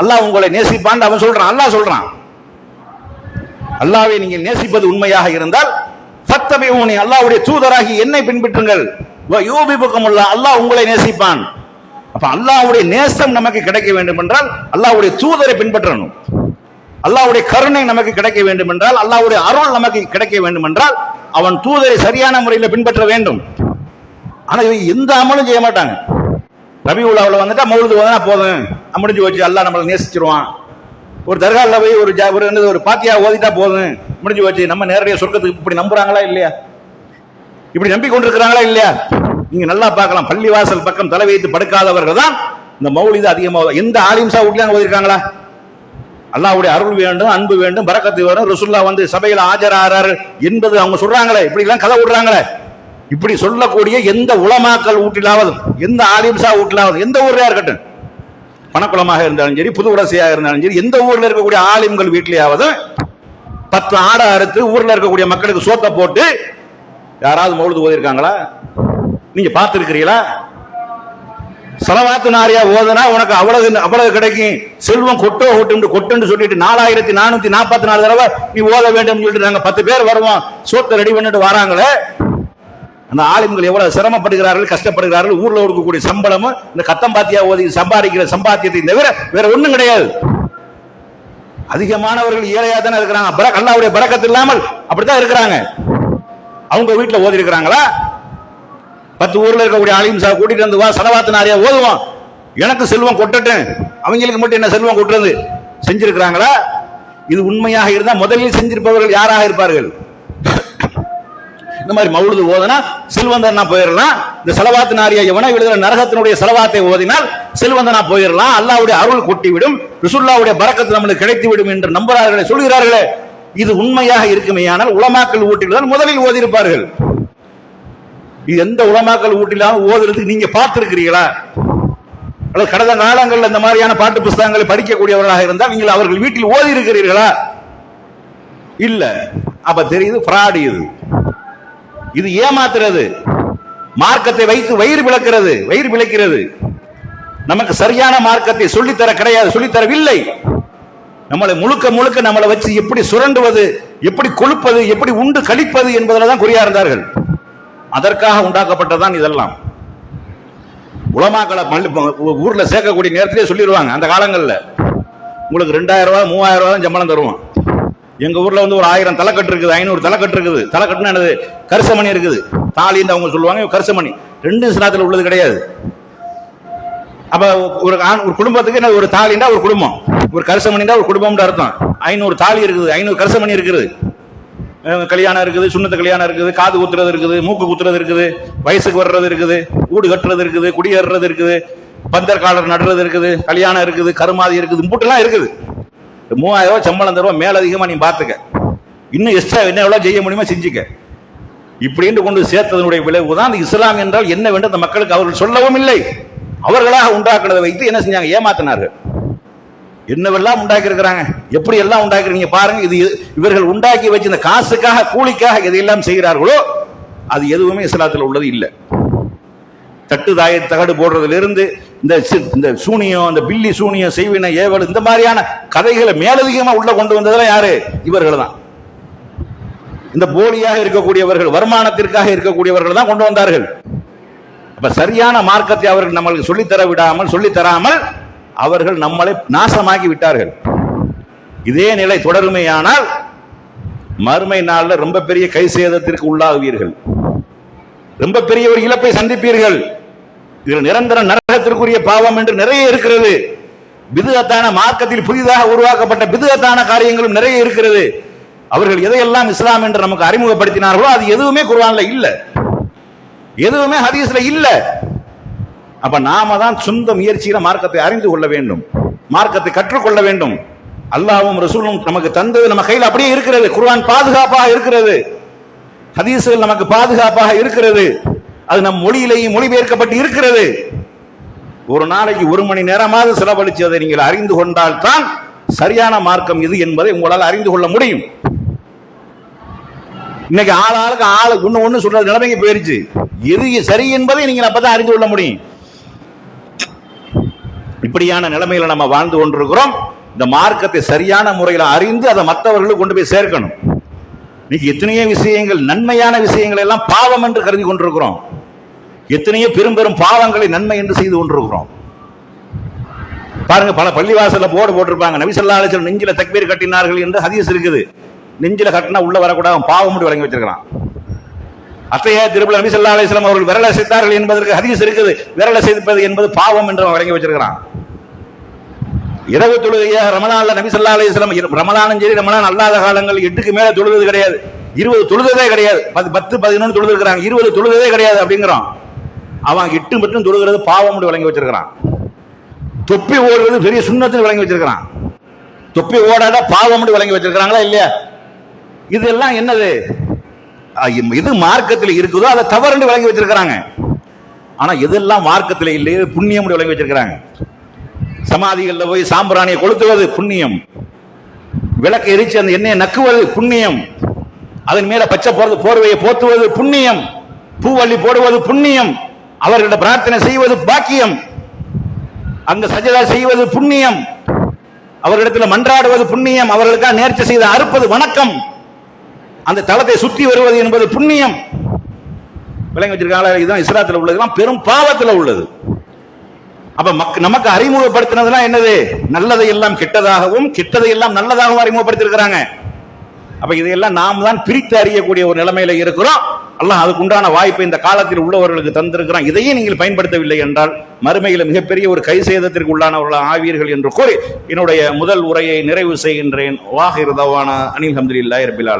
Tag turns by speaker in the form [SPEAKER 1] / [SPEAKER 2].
[SPEAKER 1] அல்லாஹ் உங்களை நேசிப்பான் அவன் சொல்றான். அல்லாஹ் சொல்றான். அல்லாவை நீங்கள் நேசிப்பது உண்மையாக இருந்தால் ஃபத்தபிஊனி அல்லாஹ்வுடைய தூதராகி என்னை பின்பற்றுங்கள். யூபிபுக்கமுல்லா அல்லாஹ் உங்களை நேசிப்பான். அப்ப அல்லாவுடைய நேசம் நமக்கு கிடைக்க வேண்டும் என்றால் அல்லாஹ்வுடைய தூதரை பின்பற்றணும். அல்லாஹ்வுடைய கருணை நமக்கு கிடைக்க வேண்டும் என்றால் அல்லாவுடைய அருள் நமக்கு கிடைக்க வேண்டும் என்றால் அவன் தூதரை சரியான முறையில் பின்பற்ற வேண்டும். ஆனா இவங்க எந்த அமலும் செய்ய மாட்டாங்க. ரபி உலாவில் வந்துட்டா மௌலுது போதும். முடிஞ்சு போச்சு எல்லாம் நம்மளை நேசிச்சிருவான். ஒரு தர்காவில் போய் ஒரு ஜா- ஒரு என்னது ஒரு பாத்தியா ஓதிட்டா போதும். முடிஞ்சு போச்சு நம்ம நேரடியாக சொர்க்கத்துக்கு இப்படி நம்புறாங்களா இல்லையா? இப்படி நம்பி கொண்டிருக்கிறாங்களா இல்லையா? நீங்க நல்லா பார்க்கலாம். பள்ளிவாசல் பக்கம் தலை வைத்து படுக்காதவர்கள் தான் இந்த மௌலிது அதிகமாக எந்த ஆலிம்சா வீட்லயும் ஓதிருக்காங்களா? அல்லாவுடைய அருள் வேண்டும் அன்பு வேண்டும் பறக்கத்து வரும் ரசுல்லா வந்து சபையில் ஆஜராகிறார் என்பது அவங்க சொல்றாங்களே இப்படி எல்லாம் கதை விடுறாங்களே. இப்படி சொல்லக்கூடிய எந்த உளமாக்கல் ஊட்டிலாவது எந்த ஆலிம்சா ஊட்டிலாவது எந்த ஊர்லயா இருக்கட்டும் பணக்குளமாக இருந்தாலும் சரி புது உடசையாக இருந்தாலும் சரி எந்த ஊரில் இருக்கக்கூடிய ஆலிம்கள் வீட்டிலேயாவது பத்து ஆடை அறுத்து ஊரில் இருக்கக்கூடிய மக்களுக்கு சோத்தை போட்டு யாராவது மௌழுது ஓதிருக்காங்களா நீங்க பார்த்துருக்கிறீங்களா? செலவாத்து நாரியா ஓதுனா உனக்கு அவ்வளவு அவ்வளவு கிடைக்கும். செல்வம் கொட்டோ கொட்டு கொட்டுன்னு சொல்லிட்டு நாலாயிரத்தி நானூத்தி நாற்பத்தி நாலு தடவை நீ ஓத வேண்டும் சொல்லிட்டு நாங்க பத்து பேர் வருவோம். சோத்தை ரெடி பண்ணிட்டு வராங்களே. அந்த ஆளுங்கள் எவ்வளவு சிரமப்படுகிறார்கள் கஷ்டப்படுகிறார்கள் ஊர்ல இருக்கக்கூடிய சம்பளமும் இந்த கத்தம்பாத்தியா ஓதி சம்பாதிக்கிற சம்பாத்தியத்தை தவிர வேற ஒண்ணும் கிடையாது. அதிகமானவர்கள் ஏழையா தானே இருக்கிறாங்க. அல்லாவுடைய பறக்கத்து இல்லாமல் அப்படித்தான் இருக்கிறாங்க. அவங்க வீட்டுல ஓதி இருக்கிறாங்களா? பத்து ஊர்ல இருக்கக்கூடிய ஆலிம் சார் கூட்டிட்டு வந்து வா செலவாத்து நிறைய ஓதுவோம் எனக்கு செல்வம் கொட்டட்டும். அவங்களுக்கு மட்டும் என்ன செல்வம் கொட்டுறது? செஞ்சிருக்கிறாங்களா? இது உண்மையாக இருந்தால் முதலில் செஞ்சிருப்பவர்கள் யாராக இருப்பார்கள்? இந்த மாதிரி மவுழுது ஓதுனா செல்வந்தனா போயிடலாம் இந்த செலவாத்து நாரிய எவனா எழுதுகிற நரகத்தினுடைய செலவாத்தை ஓதினால் செல்வந்தனா போயிடலாம் அல்லாவுடைய அருள் கொட்டிவிடும். ரிசுல்லாவுடைய பறக்கத்து நம்மளுக்கு கிடைத்து விடும் என்று நம்புகிறார்களே சொல்கிறார்களே. இது உண்மையாக இருக்குமேயானால் உலமாக்கல் வீட்டில் தான் முதலில் ஓதியிருப்பார்கள். இது எந்த உளமாக்கல் ஊட்டிலாம் ஓதுறதுக்கு நீங்க பார்த்திருக்கிறீங்களா அல்லது கடந்த காலங்களில் இந்த மாதிரியான பாட்டு புஸ்தகங்களை படிக்கக்கூடியவர்களாக இருந்தால் நீங்கள் அவர்கள் வீட்டில் ஓதி இருக்கிறீர்களா இல்ல. அப்ப தெரியுது ஃப்ராடு இது. இது ஏமாத்துறது. மார்க்கத்தை வைத்து வயிறு விளக்கிறது வயிறு விளக்கிறது நமக்கு சரியான மார்க்கத்தை சொல்லித்தர கிடையாது சொல்லித்தரவில்லை. நம்மளை முழுக்க முழுக்க நம்மளை வச்சு எப்படி சுரண்டுவது எப்படி கொழுப்பது எப்படி உண்டு கழிப்பது என்பதில் தான் குறியா இருந்தார்கள். அதற்காக உண்டாக்கப்பட்டதான் இதெல்லாம். உலமாக்களை மல்லி- ஊர்ல சேர்க்கக்கூடிய நேரத்திலே சொல்லிடுவாங்க அந்த காலங்களில். உங்களுக்கு ரெண்டாயிரம் ரூபாய் மூவாயிரம் ரூபாய் தான் சம்பளம் தருவான். எங்க ஊர்ல வந்து ஒரு ஆயிரம் தலைக்கட்டு இருக்குது ஐநூறு தலைக்கட்டு இருக்குது. தலைக்கட்டுனா என்னது? கரிசமணி இருக்குது. தாலின்னு அவங்க சொல்லுவாங்க கரிசமணி. ரெண்டு சினாத்துல உள்ளது கிடையாது. அப்ப ஒரு ஆண் ஒரு குடும்பத்துக்கு என்ன ஒரு தாலின்னா ஒரு குடும்பம். ஒரு கரிசமணிண்டா ஒரு குடும்பம்னு அர்த்தம். ஐநூறு தாலி இருக்குது ஐநூறு கரிசமணி இருக்குது. கல்யாணம் இருக்குது சுண்ணத்து கல்யாணம் இருக்குது காது குத்துறது இருக்குது மூக்கு குத்துறது இருக்குது வயசுக்கு வர்றது இருக்குது வீடு கட்டுறது இருக்குது குடியேறது இருக்குது பந்தர் காலர் நடுறது இருக்குது கல்யாணம் இருக்குது கருமாதி இருக்குது இம்புட்டெல்லாம் இருக்குது. மூவாயிரம் ரூபாய் சம்பளம் தருவோம் மேலதிகமா நீ பார்த்துக்க இன்னும் எக்ஸ்ட்ரா என்ன எவ்வளவு செய்ய முடியுமோ செஞ்சுக்க. இப்படின்னு கொண்டு சேர்த்ததனுடைய விளைவு தான் இந்த இஸ்லாம் என்றால் என்ன வேண்டும் அந்த மக்களுக்கு அவர்கள் சொல்லவும் இல்லை. அவர்களாக உண்டாக்குனதை வைத்து என்ன செஞ்சாங்க? ஏமாத்தினார்கள். என்னவெல்லாம் உண்டாக்கி இருக்கிறாங்க எப்படி எல்லாம் உண்டாக்கிறீங்க பாருங்க இது இவர்கள் உண்டாக்கி வச்சு இந்த காசுக்காக கூலிக்காக எதையெல்லாம் செய்கிறார்களோ அது எதுவுமே இஸ்லாத்தில் உள்ளது இல்லை. தட்டு தாய தகடு போடுறதுல இருந்து இந்த சி- இந்த சூனியம் இந்த பில்லி சூனியம் செய்வின ஏவல் இந்த மாதிரியான கதைகளை மேலதிகமாக உள்ள கொண்டு வந்ததெல்லாம் யாரு? இவர்கள் தான் இந்த போலியாக இருக்கக்கூடியவர்கள் வருமானத்திற்காக இருக்கக்கூடியவர்கள் தான் கொண்டு வந்தார்கள். அப்ப சரியான மார்க்கத்தை அவர்கள் நம்மளுக்கு சொல்லித்தர விடாமல் சொல்லித்தராமல் அவர்கள் நம்மளை நாசமாக்கி விட்டார்கள். இதே நிலை தொடருமையானால் மறுமை நாளில் ரொம்ப பெரிய கை சேதத்திற்கு உள்ளாகுவீர்கள். ரொம்ப பெரிய ஒரு இழப்பை சந்திப்பீர்கள். இதில் நிரந்தர நரகத்திற்குரிய பாவம் என்று நிறைய இருக்கிறது. பிதுகத்தான மார்க்கத்தில் புதிதாக உருவாக்கப்பட்ட பிதுகத்தான காரியங்களும் நிறைய இருக்கிறது. அவர்கள் எதையெல்லாம் இஸ்லாம் என்று நமக்கு அறிமுகப்படுத்தினார்களோ அது எதுவுமே குர்வான்ல இல்ல. எதுவுமே ஹதீஸ்ல இல்ல. அப்ப நாம தான் சொந்த முயற்சியில மார்க்கத்தை அறிந்து கொள்ள வேண்டும். மார்க்கத்தை கற்றுக்கொள்ள வேண்டும். அல்லாவும் ரசூலும் நமக்கு தந்தது நம்ம கையில் அப்படியே இருக்கிறது. குர்வான் பாதுகாப்பாக இருக்கிறது. ஹதீஸ்கள் நமக்கு பாதுகாப்பாக இருக்கிறது. அது நம் மொழியிலேயும் மொழிபெயர்க்கப்பட்டு இருக்கிறது. ஒரு நாளைக்கு ஒரு மணி நேரமாவது செலவழிச்சு அதை நீங்கள் அறிந்து கொண்டால் தான் சரியான மார்க்கம் இது என்பதை உங்களால் அறிந்து கொள்ள முடியும். இன்னைக்கு ஆள் ஆளுக்கு ஆளு ஒன்று ஒன்று சொல்ற நிலைமைக்கு போயிருச்சு. எது சரி என்பதை நீங்கள் அப்பதான் அறிந்து கொள்ள முடியும். இப்படியான நிலைமையில நம்ம வாழ்ந்து கொண்டிருக்கிறோம். இந்த மார்க்கத்தை சரியான முறையில் அறிந்து அதை மற்றவர்களுக்கு கொண்டு போய் சேர்க்கணும். இன்னைக்கு எத்தனையோ விஷயங்கள் நன்மையான விஷயங்கள் எல்லாம் பாவம் என்று கருதி கொண்டிருக்கிறோம். எத்தனையோ பெரும் பெரும் பாவங்களை நன்மை என்று செய்து கொண்டிருக்கிறோம். பாருங்க பல பள்ளிவாசல போர்டு போட்டிருப்பாங்க. நபிசல்லா அலிசல் நெஞ்சில தக்பீர் கட்டினார்கள் என்று ஹதீஸ் இருக்குது. நெஞ்சில கட்டினா உள்ள வரக்கூடாது அவன் பாவம் முடி வழங்கி வச்சிருக்கிறான் அத்தையா திருப்பி நபிசல்லா அலிஸ்லாம் அவர்கள் விரல செய்தார்கள் என்பதற்கு ஹதீஸ் இருக்குது. விரல செய்திருப்பது என்பது பாவம் என்று அவன் வழங்கி வச்சிருக்கிறான். இரவு தொழுகையாக ரமலான்ல நபிசல்லா அலிஸ்லாம் ரமலானும் சரி ரமலான் அல்லாத காலங்கள் எட்டுக்கு மேல தொழுவது கிடையாது. இருபது தொழுததே கிடையாது. பத்து பத்து பதினொன்று தொழுது இருக்கிறாங்க இருபது தொழுததே கிடையாது அப்படிங்கிறான் அவன் எட்டு மட்டும் தொழுகிறது பாவம் விளங்கி வழங்கி வச்சிருக்கிறான். தொப்பி ஓடுறது பெரிய சுண்ணத்தில் விளங்கி வச்சிருக்கிறான். தொப்பி ஓடாத பாவம் விளங்கி வச்சிருக்கிறாங்களா இல்லையா? இதெல்லாம் என்னது? இது மார்க்கத்தில் இருக்குதோ அதை தவறுன்னு விளங்கி வச்சிருக்கிறாங்க. ஆனா எதெல்லாம் மார்க்கத்தில் இல்லையே புண்ணியம் வழங்கி வச்சிருக்கிறாங்க. சமாதிகளில் போய் சாம்பிராணியை கொளுத்துவது புண்ணியம். விளக்கு எரிச்சு அந்த எண்ணெயை நக்குவது புண்ணியம். அதன் மேல பச்சை போறது போர்வையை போத்துவது புண்ணியம். பூவள்ளி போடுவது புண்ணியம். அவர்களிடம் பிரார்த்தனை செய்வது பாக்கியம். அங்க சஜதா செய்வது புண்ணியம். அவர்களிடத்தில் மன்றாடுவது புண்ணியம். அவர்களுக்காக நேர்ச்சி செய்து அறுப்பது வணக்கம். அந்த தளத்தை சுற்றி வருவது என்பது புண்ணியம். விளங்கி வச்சிருக்காங்களா இதுதான் இஸ்லாத்தில் உள்ளது. பெரும் பாவத்தில் உள்ளது. அப்ப மக் நமக்கு அறிமுகப்படுத்தினதுலாம் என்னது? நல்லதை எல்லாம் கெட்டதாகவும் கெட்டதை எல்லாம் நல்லதாகவும் அறிமுகப்படுத்திருக்கிறாங்க அப்ப இதையெல்லாம் நாம் தான் பிரித்து அறியக்கூடிய ஒரு நிலைமையில இருக்கிறோம். அல்லாஹ் அதுக்கு உண்டான வாய்ப்பை இந்த காலத்தில் உள்ளவர்களுக்கு தந்திருக்கிறான். இதையே நீங்கள் பயன்படுத்தவில்லை என்றால் மறுமையில் மிகப்பெரிய ஒரு கை சேதத்திற்கு உள்ளானவர்கள் ஆவீர்கள் என்று கூறி என்னுடைய முதல் உரையை நிறைவு செய்கின்றேன். வாஹிர்தவான அனில் ஹம்துலில்லாஹி ரபில்